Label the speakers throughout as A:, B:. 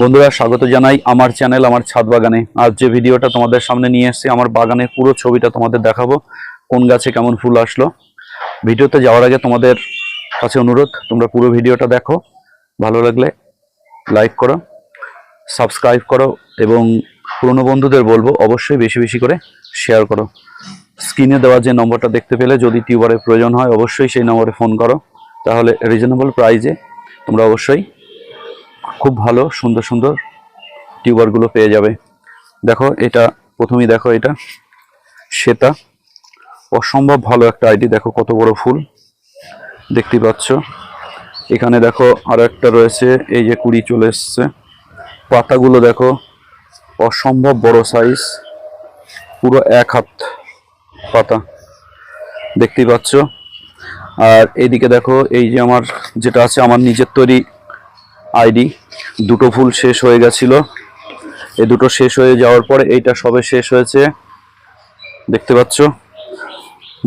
A: বন্ধুরা, স্বাগত জানাই আমার চ্যানেল, আমার ছাদ বাগানে। আজ যে ভিডিওটা তোমাদের সামনে নিয়ে এসেছি, আমার বাগানের পুরো ছবিটা তোমাদের দেখাবো, কোন গাছে কেমন ফুল আসলো। ভিডিওতে যাওয়ার আগে তোমাদের কাছে অনুরোধ, তোমরা পুরো ভিডিওটা দেখো, ভালো লাগলে লাইক করো সাবস্ক্রাইব করো, এবং পুরনো বন্ধুদের বলব, অবশ্যই বেশি বেশি করে শেয়ার করো। স্ক্রিনে দেওয়া যে নম্বরটা দেখতে পেলে, যদি টিউবারের প্রয়োজন হয়, অবশ্যই সেই নম্বরে ফোন করো। তাহলে রিজনেবল প্রাইজে তোমরা অবশ্যই খুব ভালো, সুন্দর সুন্দর টিউবারগুলো পেয়ে যাবে। দেখো, এটা প্রথমেই দেখো এটা। শ্বেতা অসম্ভব ভালো একটা আইডি। দেখো কত বড় ফুল। দেখতে পাচ্ছ। এখানে দেখো আরও একটা রয়েছে, এই যে কুড়ি চলে এসছে। পাতাগুলো দেখো, অসম্ভব বড় সাইজ পুরো এক হাত পাতা। দেখতেই পাচ্ছ। আর এইদিকে দেখো, এই যে আমার যেটা আছে, আমার নিজের তৈরি আইডি। দুটো ফুল শেষ হয়ে গেছিল। এই দুটো শেষ হয়ে যাওয়ার পরে এইটা সবে শেষ হয়েছে। দেখতে পাচ্ছ?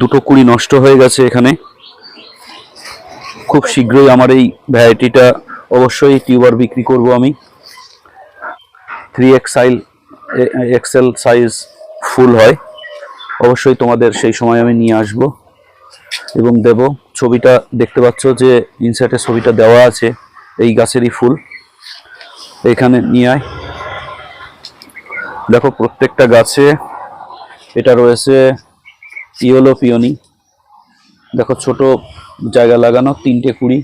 A: দুটো কুড়ি নষ্ট হয়ে গেছে এখানে। খুব শীঘ্রই আমার এই ভ্যারাইটিটা অবশ্যই টিউবার বিক্রি করব আমি। থ্রি এক্সাইল এক্সেল সাইজ ফুল হয়। অবশ্যই তোমাদের সেই সময় আমি নিয়ে আসব এবং দেব। ছবিটা দেখতে পাচ্ছ যে ইনসার্টের ছবিটা দেওয়া আছে। এই গাছেরই ফুল। এখানে নিয়ে আয়। দেখো প্রত্যেকটা গাছে এটা রয়েছে ইয়েলো পিওনি। দেখো ছোট জায়গা লাগানো, তিনটে কুড়ি।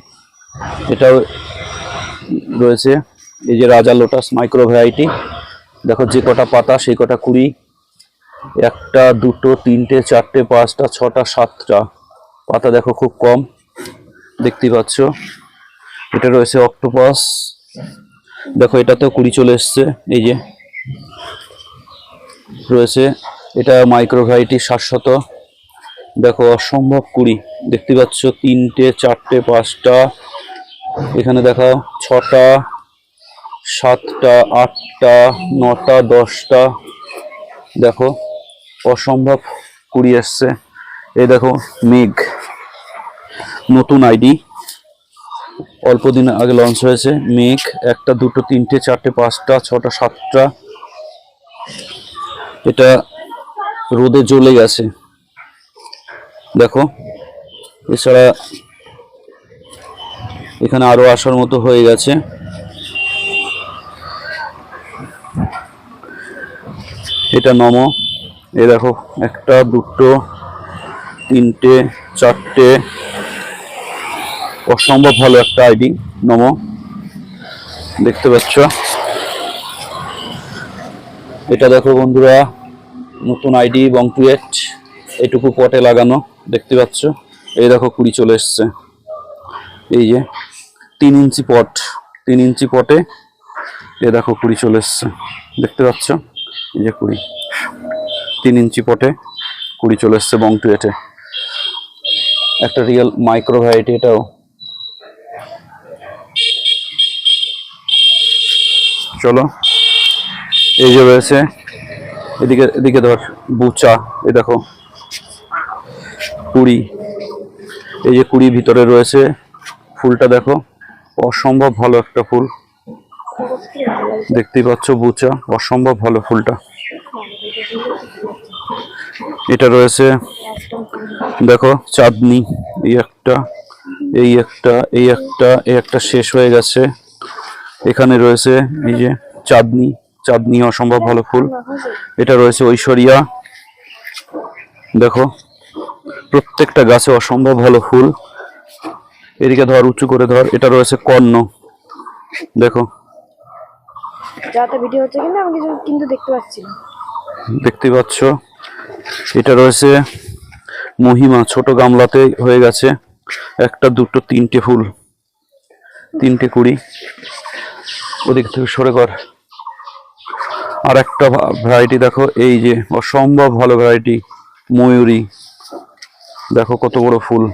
A: এটাও রয়েছে। এই যে রাজা লোটাস মাইক্রো ভ্যারাইটি। দেখো যে কটা পাতা, সেই কটা কুড়ি। একটা, দুটো, তিনটে, চারটে, পাঁচটা, ছটা, সাতটা। পাতা দেখো খুব কম। দেখতে পাচ্ছ? এটা রয়েছে অক্টোপাস। দেখো এটাতেও কুড়ি চলে এসছে, এই যে। রয়েছে, এটা মাইক্রো ভ্যারাইটি সাতশত। দেখো, অসম্ভব কুড়ি। দেখতে পাচ্ছ, তিনটে, চারটে, পাঁচটা। এখানে দেখো ছটা, সাতটা, আটটা, নটা, দশটা। দেখো, অসম্ভব কুড়ি এসছে। এই দেখো, মেঘ। নতুন আইডি। অল্প দিন আগে লঞ্চ হয়েছে মেঘ, একটা, দুটো, তিনটে, চারটে, পাঁচটা, ছটা, সাতটা। এটা রোদে জ্বলে গেছে। দেখো, এছাড়া এখানে আরও আসার মতো হয়ে গেছে। এটা নম। এই দেখো, একটা, দুটো, তিনটে, চারটে। অসম্ভব ভালো একটা আইডি, নম। দেখতে পাচ্ছ? এটা দেখো বন্ধুরা, নতুন আইডি এবং টুয়েট এইটুকু পটে লাগানো, দেখতে পাচ্ছ? এই দেখো, কুড়ি চলে এসছে। এই যে, তিন ইঞ্চি পট, তিন ইঞ্চি পটে এ দেখো, কুড়ি চলে এসছে। দেখতে পাচ্ছ? এই যে কুড়ি, তিন ইঞ্চি পটে কুড়ি চলে এসছে বং টুয়েটে। একটা রিয়েল মাইক্রো এটাও। চলো। এই যে রয়েছে, এদিকে এদিকে ধর বুচা, এই দেখো, কুড়ি। এই যে কুড়ি ভিতরে রয়েছে, ফুলটা দেখো, অসম্ভব ভালো একটা ফুল। দেখতেই পাচ্ছ বুচা, অসম্ভব ভালো ফুলটা। এটা রয়েছে, দেখো, চাঁদনি। এই একটা এই একটা এই একটা এই একটা শেষ হয়ে গেছে। এখানে রয়েছে এই যে চাঁদনি চাঁদনি অসম্ভব ভালো ফুল। এটা রয়েছে ঐশ্বরিয়া। দেখো প্রত্যেকটা গাছে অসম্ভব ভালো ফুল। এদিকে ধর উঁচু করে ধর এটা রয়েছে কর্ণ। দেখো।
B: যাতে ভিডিও হচ্ছে কিন্তু আমি কিছু কিন্তু দেখতে পাচ্ছি না।
A: দেখতে পাচ্ছ? এটা রয়েছে মহিমা ছোট গামলাতে হয়ে গেছে একটা দুটো তিনটে ফুল। তিনটে কুড়ি। ওদিক থেকে সরে কর। আর একটা ভ্যারাইটি দেখো, এই যে অসম্ভব ভালো ভ্যারাইটি ময়ূরী। দেখো কত বড় ফুল।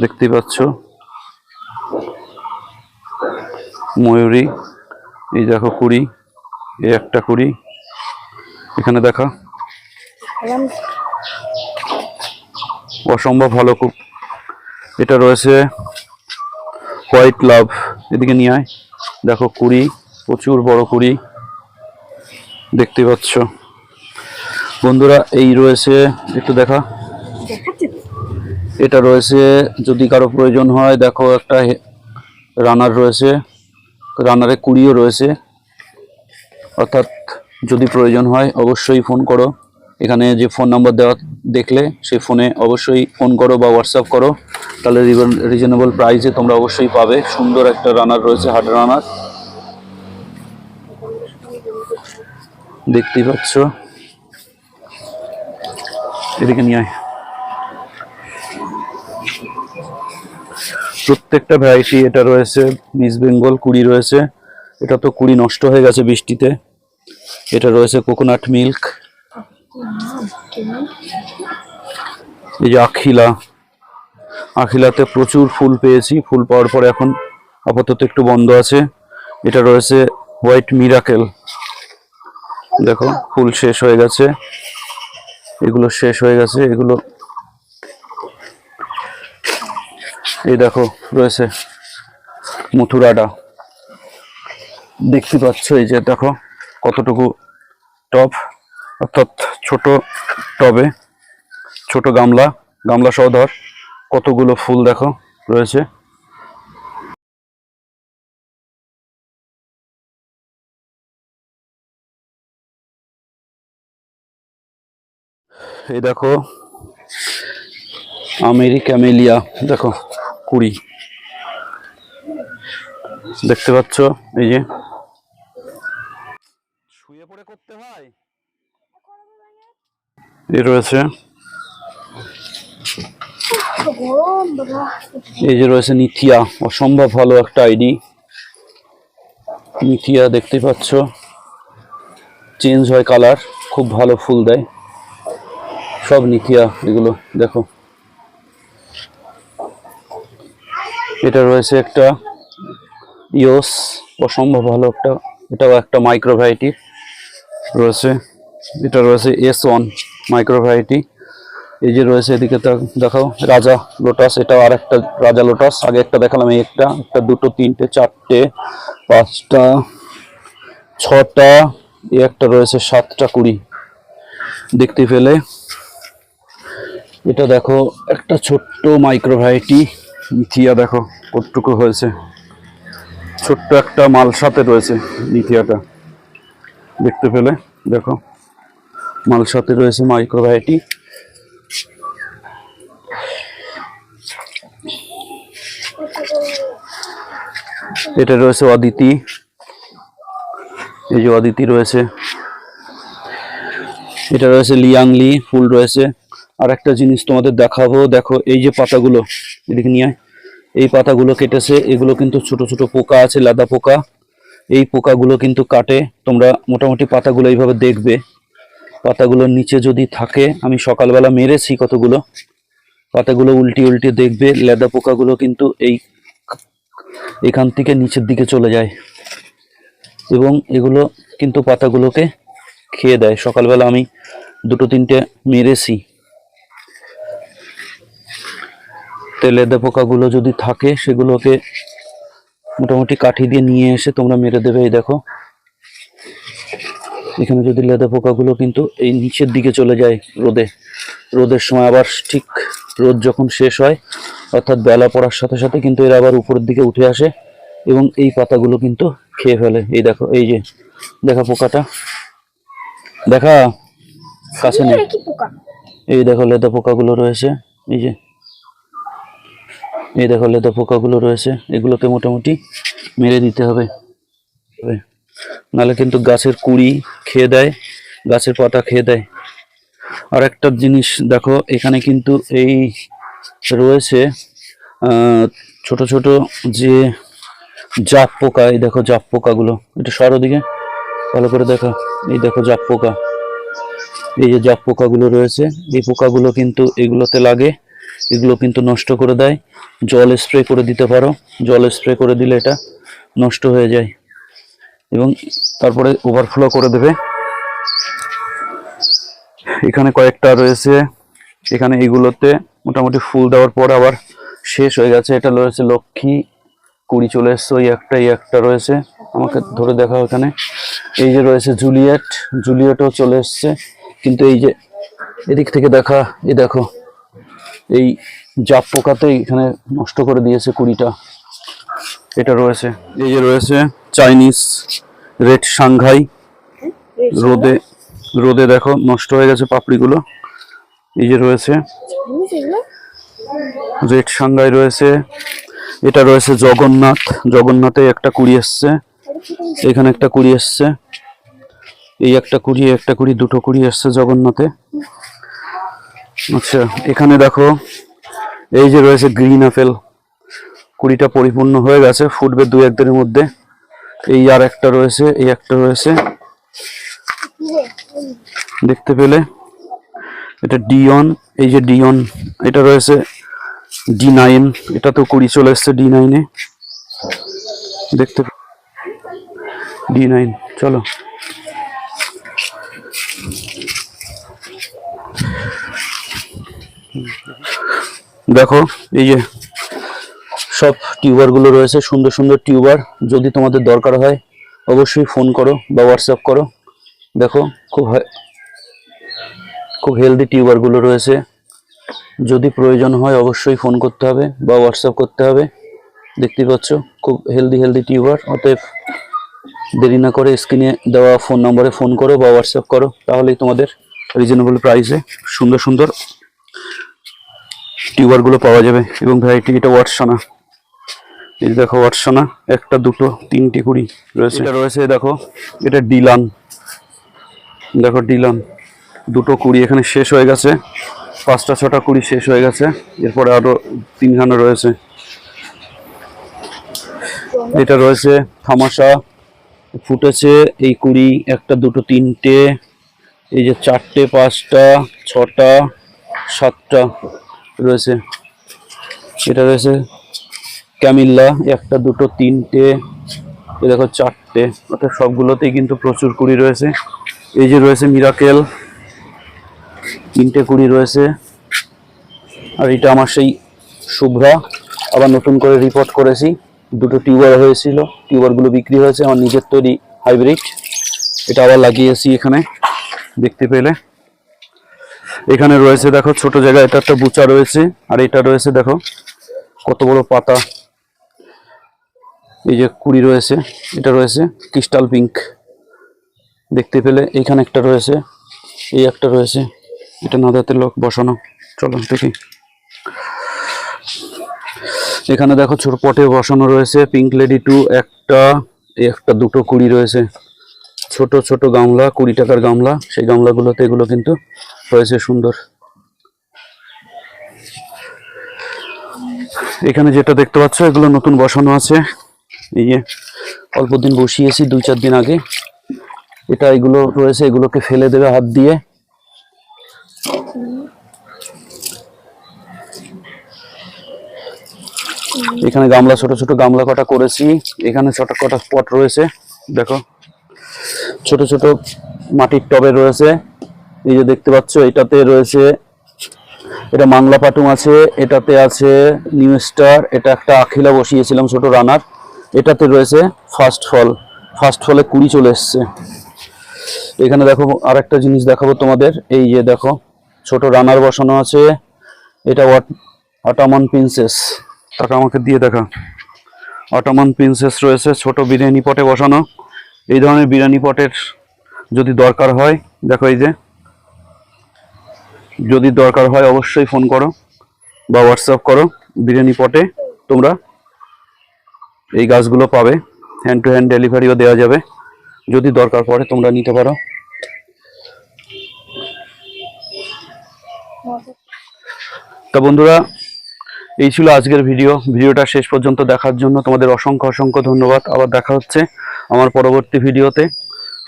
A: দেখতেই পাচ্ছ? ময়ূরী, এই দেখো কুড়ি, এই একটা কুড়ি। এখানে দেখা। অসম্ভব ভালো খুব এটা রয়েছে হোয়াইট লাভ এদিকে নিয়ে আয়। দেখো কুড়ি প্রচুর বড় কুড়ি। দেখতে পাচ্ছ। বন্ধুরা এই রয়েছে একটু দেখা। এটা রয়েছে যদি কারও প্রয়োজন হয় দেখো একটা রানার রয়েছে। রানারে কুড়িও রয়েছে। অর্থাৎ যদি প্রয়োজন হয় অবশ্যই ফোন করো। এখানে যে ফোন নাম্বার দেওয়া দেখলে সেই ফোনে অবশ্যই ফোন করো বা হোয়াটসঅ্যাপ করো। তাহলে রিজনেবল প্রাইসে তোমরা অবশ্যই পাবে। সুন্দর একটা রানার রয়েছে হার্ড রানার দেখতেই পাচ্ছ? এদিকে নিয়ে আয়। প্রত্যেকটা ভ্যারাইটি এটা রয়েছে। মিস বেঙ্গল কুড়ি রয়েছে। এটা তো কুড়ি নষ্ট হয়ে গেছে বৃষ্টিতে। এটা রয়েছে কোকোনাট মিল্ক এই যে আখিলা, আখিলাতে প্রচুর ফুল পেয়েছি। ফুল পাওয়ার পরে এখন আপাতত একটু বন্ধ আছে। এটা রয়েছে হোয়াইট মিরাকেল। দেখো, ফুল শেষ হয়ে গেছে। এগুলো শেষ হয়ে গেছে। এগুলো এই দেখো, রয়েছে মথুরাটা দেখতে পাচ্ছ এই যে, দেখো, কতটুকু টব অর্থাৎ ছোট টবে, ছোট গামলা গামলা সহ ধর, কতগুলো ফুল দেখো, রয়েছে। এই দেখো আমেরি ক্যামেলিয়া দেখো, কুড়ি। দেখতে পাচ্ছ, এই যে। শুয়ে পড়ে করতে হয়? এই রয়েছে। এই যে রয়েছে নিথিয়া, অসম্ভব ভালো একটা আইডি। নিথিয়া দেখতে পাচ্ছ। চেঞ্জ হয় কালার, খুব ভালো ফুল দেয়। সব নিথিয়া এগুলো, দেখো। এটা রয়েছে একটা ইয়োস, অসম্ভব ভালো একটা, এটাও একটা মাইক্রো ভ্যারাইটি রয়েছে। এটা রয়েছে এস ওয়ান মাইক্রো ভ্যারাইটি এই যে রয়েছে এদিকে দেখাও, রাজা লোটাস এটাও আর একটা রাজা লোটাস আগে একটা দেখালাম, এই একটা একটা দুটো, তিনটে, চারটে, পাঁচটা, ছটা, এই একটা রয়েছে, সাতটা, কুড়ি। দেখতে পেলে, এটা দেখো, একটা ছোট্ট মাইক্রো ভ্যারাইটি মিথিয়া দেখো, কতটুকু হয়েছে। ছোট্ট একটা মাল সাথে রয়েছে মিথিয়াটা দেখতে পেলে, দেখো। মাল সাথে রয়েছে মাইক্রো এটা রয়েছে অদিতি। এই যে অদিতি রয়েছে। এটা রয়েছে লিয়াংলি, ফুল রয়েছে। আর একটা জিনিস তোমাদের দেখাবো, দেখো এই যে পাতাগুলো, এদিকে নিয়ে এই পাতাগুলো কেটেছে, এগুলো কিন্তু ছোট ছোট পোকা আছে, লাদা পোকা। এই পোকাগুলো কিন্তু কাটে, তোমরা মোটামুটি পাতাগুলো এইভাবে দেখবে। পাতাগুলোর নিচে যদি থাকে, আমি সকালবেলা মেরেছি কতগুলো? পাতাগুলো উল্টি উল্টে দেখবে, লেদা পোকাগুলো কিন্তু এই এখান থেকে নিচের দিকে চলে যায়। এবং এগুলো কিন্তু পাতাগুলোকে খেয়ে দেয়। সকালবেলা আমি দুটো তিনটে মেরেছি। তো লেদা পোকাগুলো যদি থাকে, সেগুলোকে মোটামুটি কাঠি দিয়ে নিয়ে এসে তোমরা মেরে দেবে, এই দেখো। এখানে যদি লেদা পোকাগুলো কিন্তু এই নিচের দিকে চলে যায় রোদে রোদের সময় আবার ঠিক রোদ যখন শেষ হয় অর্থাৎ বেলা পড়ার সাথে সাথে কিন্তু এরা আবার উপরের দিকে উঠে আসে এবং এই পাতাগুলো কিন্তু খেয়ে ফেলে। এই দেখো এই যে দেখা পোকাটা। দেখা কাছে নেই। এই দেখো লেদা পোকাগুলো রয়েছে এই যে। এই দেখো লেদা পোকাগুলো রয়েছে এগুলোকে মোটামুটি মেরে দিতে হবে। নাহলে কিন্তু গাছের কুড়ি খেয়ে দেয়, গাছের পাতা খেয়ে দেয়। আর একটা জিনিস দেখো, এখানে কিন্তু এই রয়েছে ছোট ছোট যে জাপ পোকা, এই দেখো জাপ পোকাগুলো। এটা সরো দিকে ভালো করে দেখো। এই দেখো জাপ পোকা। এই যে জাপ পোকাগুলো রয়েছে, এই পোকাগুলো কিন্তু এগুলোতে লাগে, এগুলো কিন্তু নষ্ট করে দেয়। জল স্প্রে করে দিতে পারো, জল স্প্রে করে দিলে এটা নষ্ট হয়ে যায়। এবং তারপরে ওভারফ্লো করে দেবে। এখানে কয়েকটা রয়েছে। এখানে এগুলোতে মোটামুটি ফুল দেওয়ার পর আবার শেষ হয়ে গেছে। এটা রয়েছে লক্ষ্মী, কুড়ি চলে এসছে, ওই একটা, এই একটা রয়েছে। আমাকে ধরে দেখা এখানে। এই যে রয়েছে জুলিয়েট, জুলিয়েটও চলে এসছে। কিন্তু এই যে এদিক থেকে দেখা এই দেখো, এই জাপ পোকাতে এখানে নষ্ট করে দিয়েছে কুড়িটা। এটা রয়েছে। এই যে রয়েছে চাইনিজ রেড সাংঘাই। রোদে রোদে দেখো নষ্ট হয়ে গেছে পাপড়িগুলো। এই যে রয়েছে রেড সাংঘাই রয়েছে। এটা রয়েছে জগন্নাথ। জগন্নাথে একটা কুড়ি এসছে। এখানে একটা কুড়ি এসছে। এই একটা কুড়ি একটা কুড়ি দুটো কুড়ি এসছে জগন্নাথে। আচ্ছা এখানে দেখো এই যে রয়েছে গ্রিন আপেল। কুড়িটা পরিপূর্ণ হয়ে গেছে, ফুটবে দু একদিনের মধ্যে। এই আর একটা রয়েছে, এই একটা রয়েছে। দেখতে পেলে? এটা ডিয়ন এই যে ডিয়ন এটা রয়েছে ডি নাইন এটা তো কুড়ি চলে এসছে ডি নাইনে দেখতে ডি নাইন চলো। দেখো, এই যে সব টিউবারগুলো রয়েছে, সুন্দর সুন্দর টিউবার, যদি তোমাদের দরকার হয়, অবশ্যই ফোন করো বা হোয়াটসঅ্যাপ করো। দেখো, খুব খুব হেলদি টিউবারগুলো রয়েছে। যদি প্রয়োজন হয়, অবশ্যই ফোন করতে হবে বা হোয়াটসঅ্যাপ করতে হবে। দেখতে পাচ্ছ, খুব হেলদি হেলদি টিউবার। অতএব দেরি না করে স্ক্রিনে দেওয়া ফোন নম্বরে ফোন করো বা হোয়াটসঅ্যাপ করো, তাহলেই তোমাদের রিজনেবল প্রাইসে সুন্দর সুন্দর টিউবারগুলো পাওয়া যাবে। এবং ভ্যারাইটি এটা ওয়াটসানা এই দেখো ওয়াটসানা একটা দুটো তিনটি কুড়ি রয়েছে। এটা রয়েছে দেখো। এটা ডিলান। দেখো ডিলান দুটো কুড়ি এখানে শেষ হয়ে গেছে। পাঁচটা ছটা কুড়ি শেষ হয়ে গেছে। এরপরে আরও তিনখানা রয়েছে। এটা রয়েছে থামাশা ফুটেছে এই কুড়ি একটা দুটো তিনটে এই যে চারটে পাঁচটা ছটা সাতটা রয়েছে। এটা রয়েছে ক্যামিল্লা একটা, দুটো, তিনটে এ দেখো চারটে। অর্থাৎ সবগুলোতেই কিন্তু প্রচুর কুড়ি রয়েছে। এই যে রয়েছে মিরাকেল তিনটে কুড়ি রয়েছে। আর এটা আমার সেই শুভ্রা। আবার নতুন করে রিপোর্ট করেছি। দুটো টিউবার হয়েছিল। টিউবারগুলো বিক্রি হয়েছে। আমার নিজের তৈরি হাইব্রিড এটা আবার লাগিয়েছি এখানে, দেখতে পেলে। এখানে রয়েছে, দেখো, ছোট জায়গায় এটা একটা বুচা রয়েছে। আর এটা রয়েছে, দেখো, কত বড় পাতা। এই যে কুড়ি রয়েছে, এটা রয়েছে ক্রিস্টাল পিঙ্ক। দেখতে পেলে এইখানে একটা রয়েছে, এই একটা রয়েছে। এটা নাদাতে লোক বসানো। চলো দেখি। এখানে দেখো ছোট পটে বসানো রয়েছে, পিঙ্ক লেডি টু একটা একটা দুটো কুড়ি রয়েছে। ছোট ছোট গামলা, কুড়ি টাকার গামলা। সেই গামলাগুলোতে এগুলো কিন্তু রয়েছে সুন্দর। এখানে যেটা দেখতে পাচ্ছ, এগুলো নতুন বসানো আছে। এই যে অল্প দিন বসিয়েছি, দুই চার দিন আগে। এটা এগুলো রয়েছে, এগুলোকে ফেলে দেবে হাত দিয়ে। এখানে গামলা, ছোট ছোট গামলা কটা করেছি। এখানে ছোট, কটা স্পট রয়েছে, দেখো। ছোট ছোট মাটির টবে রয়েছে। এই যে দেখতে পাচ্ছ, এটাতে রয়েছে, এটা মাংলা পাটুম আছে, এটাতে আছে নিউ স্টার, এটা একটা আখিলা বসিয়েছিলাম ছোট রানার। এটাতে রয়েছে ফার্স্ট ফল ফার্স্ট ফলে কুড়ি চলে এসছে। এখানে দেখো আর একটা জিনিস দেখাবো তোমাদের, এই যে দেখো, ছোট রানার বসানো আছে, এটা অটামন প্রিন্সেস টাকা আমাকে দিয়ে দেখা। অটামন প্রিন্সেস রয়েছে, ছোট বিরিয়ানি পটে বসানো। এই ধরনের বিরিয়ানি পটের যদি দরকার হয়, দেখো এই যে, যদি দরকার হয় অবশ্যই ফোন করো বা হোয়াটসঅ্যাপ করো বিরিয়ানি পটে, তোমরা এই গাছগুলো পাবে। হ্যান্ড টু হ্যান্ড ডেলিভারিও দেওয়া যাবে। যদি দরকার পড়ে তোমরা নিতে পারো। তা বন্ধুরা, এই ছিল আজকের ভিডিও। ভিডিওটা শেষ পর্যন্ত দেখার জন্য তোমাদের অসংখ্য অসংখ্য ধন্যবাদ। আবার দেখা হচ্ছে আমার পরবর্তী ভিডিওতে।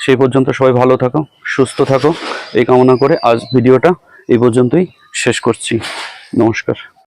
A: সেই পর্যন্ত সবাই ভালো থাকো, সুস্থ থাকো। এই কামনা করে আজ ভিডিওটা এই পর্যন্তই শেষ করছি। নমস্কার।